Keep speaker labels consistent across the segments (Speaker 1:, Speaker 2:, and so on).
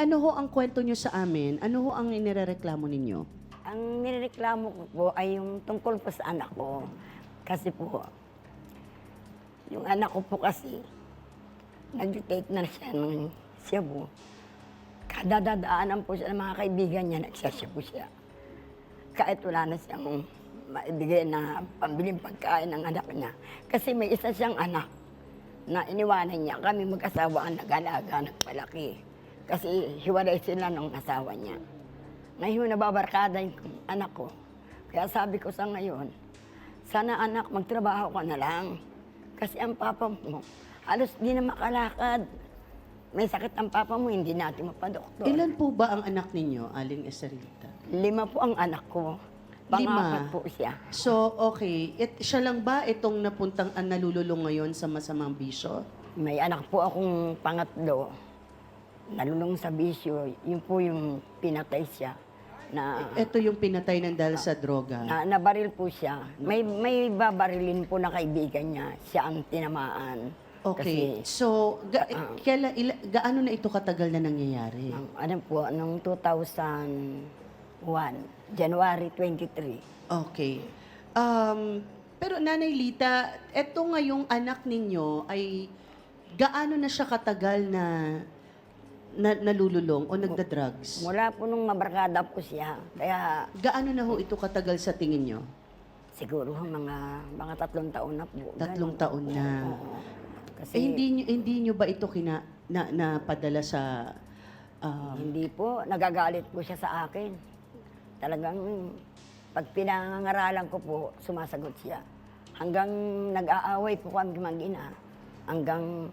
Speaker 1: ano ho ang kwento nyo sa amin? Ano ho ang inirereklamo ninyo?
Speaker 2: Ang nireklamo ko po ay yung tungkol po sa anak ko. Kasi po, yung anak ko po kasi, nag-take na siya ng Cebu. Kada dadaanan po siya ng mga kaibigan niya, nagsasya po siya. Kahit wala na siyang maibigay na pambiling pagkain ng anak niya. Kasi may isa siyang anak na iniwanan niya. Kami mag-asawa ang nag-alaga, nagpalaki. Kasi hiwalay sila ng asawa niya. Ngayon nababarkada yung anak ko. Kaya sabi ko sa ngayon, sana anak, magtrabaho ka na lang. Kasi ang papa mo, halos di na makalakad. May sakit ang papa mo, hindi natin mapadoktor.
Speaker 1: Ilan po ba ang anak ninyo, Aling Esarita?
Speaker 2: Lima po ang anak ko.
Speaker 1: Lima.
Speaker 2: Po siya.
Speaker 1: So, okay. It, siya lang ba itong napuntang ang nalululong ngayon sa masamang bisyo?
Speaker 2: May anak po akong pangatlo. Nalulong sa bisyo. Yun po yung pinatay siya. Na,
Speaker 1: Ito yung pinatay ng dahil sa droga.
Speaker 2: na nabaril po siya. May may babarilin po na kaibigan niya. Siya ang tinamaan.
Speaker 1: Okay.
Speaker 2: Kasi
Speaker 1: so, ga,
Speaker 2: Ah.
Speaker 1: kaila, ila, gaano na ito katagal na nangyayari?
Speaker 2: ang, ano po, noong 2001, January 23.
Speaker 1: Okay. Um, pero Nanay Lita, eto ngayong anak ninyo ay gaano na siya katagal na, na nalululong o nagda-drugs?
Speaker 2: Mula po nung mabarkada po siya, kaya
Speaker 1: Gaano na ho ito katagal sa tingin nyo?
Speaker 2: siguro mga mga tatlong taon na po.
Speaker 1: Tatlong
Speaker 2: Ganon.
Speaker 1: taon na.
Speaker 2: Oo. Kasi
Speaker 1: Eh, hindi nyo, hindi nyo ba ito kina, na, napadala sa...
Speaker 2: Hindi po, nagagalit po siya sa akin. Talagang pag pinangangaralan ko po, sumasagot siya. Hanggang nag-aaway po kami mag-ina. Hanggang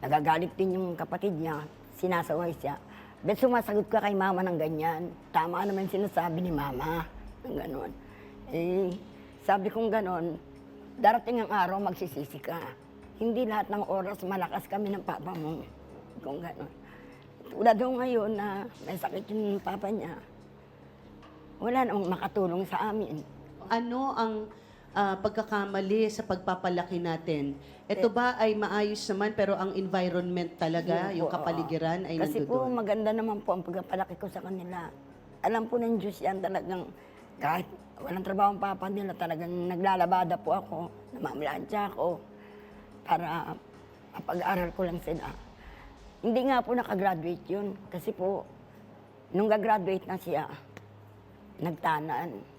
Speaker 2: nagagalit din yung kapatid niya, sinasaway siya. Bet sumasagot ka kay mama ng ganyan. Tama naman sinasabi ni mama ng ganon. Eh, sabi kong ganon, darating ang araw magsisisi ka. Hindi lahat ng oras malakas kami ng papa mo. Kung ganon. Tulad nung ngayon na may sakit yung papa niya, wala namang makatulong sa amin.
Speaker 1: ano ang ah, pagkakamali sa pagpapalaki natin? Ito ba ay maayos naman pero ang environment talaga,
Speaker 2: Yun
Speaker 1: yung
Speaker 2: po,
Speaker 1: kapaligiran ay
Speaker 2: Kasi po,
Speaker 1: nandoon?
Speaker 2: maganda naman po ang pagpapalaki ko sa kanila. Alam po ng Diyos yan talagang, kahit walang trabaho ang papa nila, talagang naglalabada po ako, namamalansya ako, para mapag-aral ko lang sila. Hindi nga po nakagraduate yun, kasi po, nung gagraduate na siya, nagtanan.